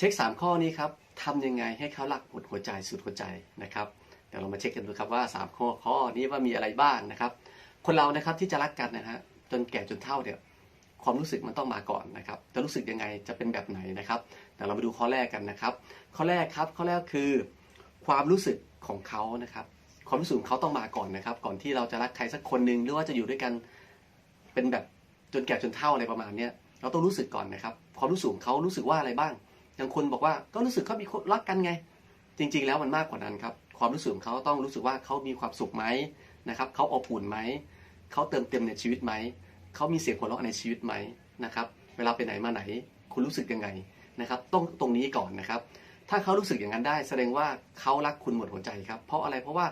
เช็ค 3 ข้อนี้ครับทำยังไงให้เขารักหมดหัวใจสุดหัวใจนะครับเดี๋ยวเรามาเช็คกันดูครับว่า 3 ข้อข้อนี้ว่ามีอะไรบ้างนะครับ คนเรานะครับที่จะรักกันนะฮะจนแก่จนเฒ่าเนี่ยความรู้สึกมันต้องมาก่อนนะครับจะรู้สึกยังไงจะเป็นแบบไหนนะครับเดี๋ยวเรามาดูข้อแรกกันนะครับ ข้อแรกครับข้อแรกคือ ความรู้สึกของเขานะครับ ความรู้สึกของเขาต้องมาก่อนนะครับ ก่อนที่เราจะรักใครสักคนหนึ่งหรือว่าจะอยู่ด้วยกันเป็นแบบจนแก่จนเฒ่าอะไรประมาณเนี้ยเราต้องรู้สึกก่อนนะครับความรู้สึกของเขารู้สึกว่าอะไรบ้าง อย่างคนบอกว่าก็รู้สึกเขามีรักกันไง จริง ๆ แล้วมันมากกว่านั้นครับ ความรู้สึกของเขาต้องรู้สึกว่าเขามีความสุขไหมนะครับเขาอบอุ่นไหมเขาเติมเต็มในชีวิตไหมเขามีเสียงหัวเราะในชีวิตไหมนะครับ เวลาไปไหนมาไหน คุณรู้สึกยังไงนะครับต้องตรงนี้ก่อนนะครับ ถ้าเขารู้สึกอย่างนั้นได้ แสดงว่าเขารักคุณหมดหัวใจครับ เพราะอะไรเพราะว่า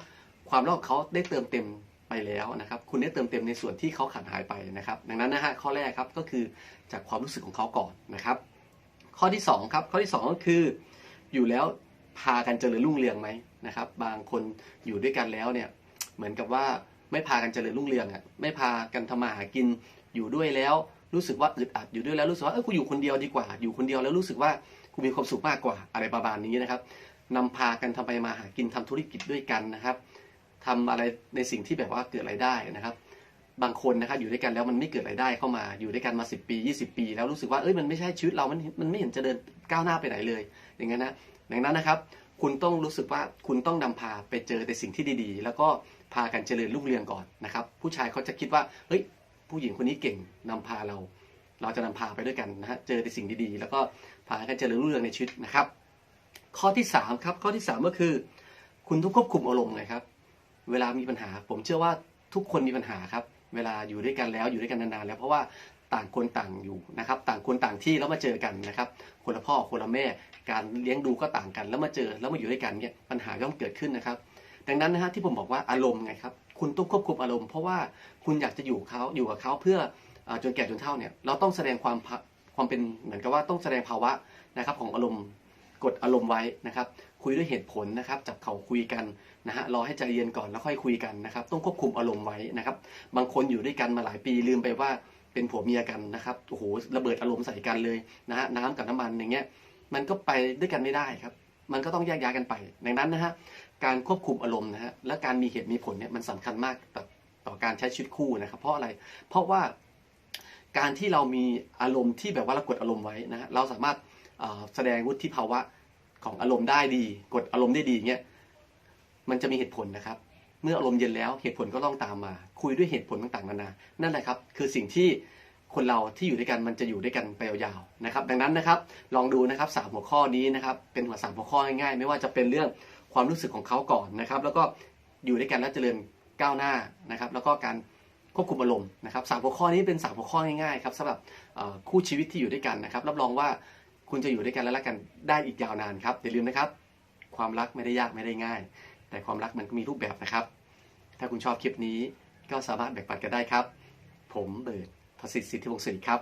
ความรักของเขาได้เติมเต็มไปแล้วนะครับ คุณได้เติมเต็มในส่วนที่เขาขาดหายไปนะครับ ดังนั้นนะฮะข้อแรกครับก็คือจากความรู้สึกของเขาก่อนนะครับ ข้อที่สองครับข้อที่สองก็คือ อยู่แล้วพากันเจริญรุ่งเรืองไหมนะครับ บางคนอยู่ด้วยกันแล้วเนี่ยเหมือนกับว่าไม่พากันเจริญรุ่งเรืองอะไม่พากันทำมาหากินอยู่ด้วยแล้วรู้สึกว่าอึดอัดอยู่ด้วยแล้วรู้สึกว่าเออกูอยู่คนเดียวดีกว่า อยู่คนเดียวแล้วรู้สึกว่ากูมีความสุขมากกว่าอะไรประมาณนี้นะครับนำพากันทำไปมาหากินทำธุรกิจด้วยกันนะครับทำอะไรในสิ่งที่แบบว่าเกิดรายได้นะครับ บางคนนะครับอยู่ด้วยกันแล้วมันไม่เกิดรายได้เข้ามาอยู่ด้วยกันมา 10 ปี 20 ปี แล้วรู้สึกว่าเอ้ยมันไม่ใช่ชีวิตเรา มันมันไม่เห็นจะเดินก้าวหน้าไปไหนเลย อย่างนั้นนะดังนั้นนะครับ คุณต้องรู้สึกว่าคุณต้องนำพาไปเจอแต่สิ่งที่ดีๆ แล้วก็พากันเจริญรุ่งเรืองก่อนนะครับ ผู้ชายเขาจะคิดว่าเฮ้ยผู้หญิงคนนี้เก่งนำพาเรา เราจะนำพาไปด้วยกันนะฮะเจอแต่สิ่งดีๆ แล้วก็พากันเจริญรุ่งเรืองในชีวิตนะครับ ข้อที่สามครับข้อที่สามก็คือ คุณต้องควบคุมอารมณ์นะครับ เวลามีปัญหา ผมเชื่อว่าทุกคนมีปัญหาครับ เวลาอยู่ด้วยกันแล้วอยู่ด้วยกันนานๆแล้วเพราะว่าต่างคนต่างอยู่นะครับต่างคนต่างที่แล้วมาเจอกันนะครับคนละพ่อคนละแม่การเลี้ยงดูก็ต่างกันแล้วมาเจอแล้วมาอยู่ด้วยกันเนี่ยปัญหาย่อมเกิดขึ้นนะครับ ดังนั้นนะฮะที่ผมบอกว่าอารมณ์ไงครับคุณต้องควบคุมอารมณ์เพราะว่าคุณอยากจะอยู่เขาอยู่กับเขาเพื่ออจนแก่จนเฒ่าเนี่ยเราต้องแสดงความพะความเป็นเหมือนกับว่าต้องแสดงภาวะนะครับของอารมณ์ กดอารมณ์ไว้นะครับ คุยด้วยเหตุผลนะครับ จับเขาคุยกันนะฮะรอให้ใจเย็นก่อนแล้วค่อยคุยกันนะครับ ต้องควบคุมอารมณ์ไว้นะครับ บางคนอยู่ด้วยกันมาหลายปีลืมไปว่าเป็นผัวเมียกันนะครับโอ้โหระเบิดอารมณ์ใส่กันเลยนะฮะน้ำกับน้ำมันอย่างเงี้ยมันก็ไปด้วยกันไม่ได้ครับ มันก็ต้องแยกย้ายกันไป ดังนั้นนะฮะการควบคุมอารมณ์นะฮะและการมีเหตุมีผลเนี่ยมันสำคัญมากต่อต่อการใช้ชีวิตคู่นะครับ เพราะอะไรเพราะว่าการที่เรามีอารมณ์ที่แบบว่าเรากดอารมณ์ไว้นะฮะเราสามารถ แสดงวุฒิภาวะของอารมณ์ได้ดี กดอารมณ์ได้ดีเงี้ยมันจะมีเหตุผลนะครับ เมื่ออารมณ์เย็นแล้วเหตุผลก็ต้องตามมา คุยด้วยเหตุผลต่างๆนานานั่นแหละครับคือสิ่งที่คนเราที่อยู่ด้วยกันมันจะอยู่ด้วยกันไปยาวๆนะครับ ดังนั้นนะครับลองดูนะครับสามหัวข้อนี้นะครับเป็นหัวสามหัวข้อง่ายๆ ไม่ว่าจะเป็นเรื่องความรู้สึกของเขาก่อนนะครับ แล้วก็อยู่ด้วยกันแล้วเจริญก้าวหน้านะครับ แล้วก็การควบคุมอารมณ์นะครับสามหัวข้อนี้เป็นสามหัวข้อง่ายๆครับสำหรับคู่ชีวิตที่อยู่ด้วยกันนะครับ รับรองว่า คุณจะอยู่ด้วยกันและรักกันได้อีกยาวนานครับอย่าลืมนะครับ ความรักไม่ได้ยากไม่ได้ง่าย แต่ความรักมันก็มีรูปแบบนะครับ ถ้าคุณชอบคลิปนี้ก็สามารถแบ่งปันกันได้ครับ ผมเบิร์ดทศิษย์สิทธิวงศ์ศรีครับ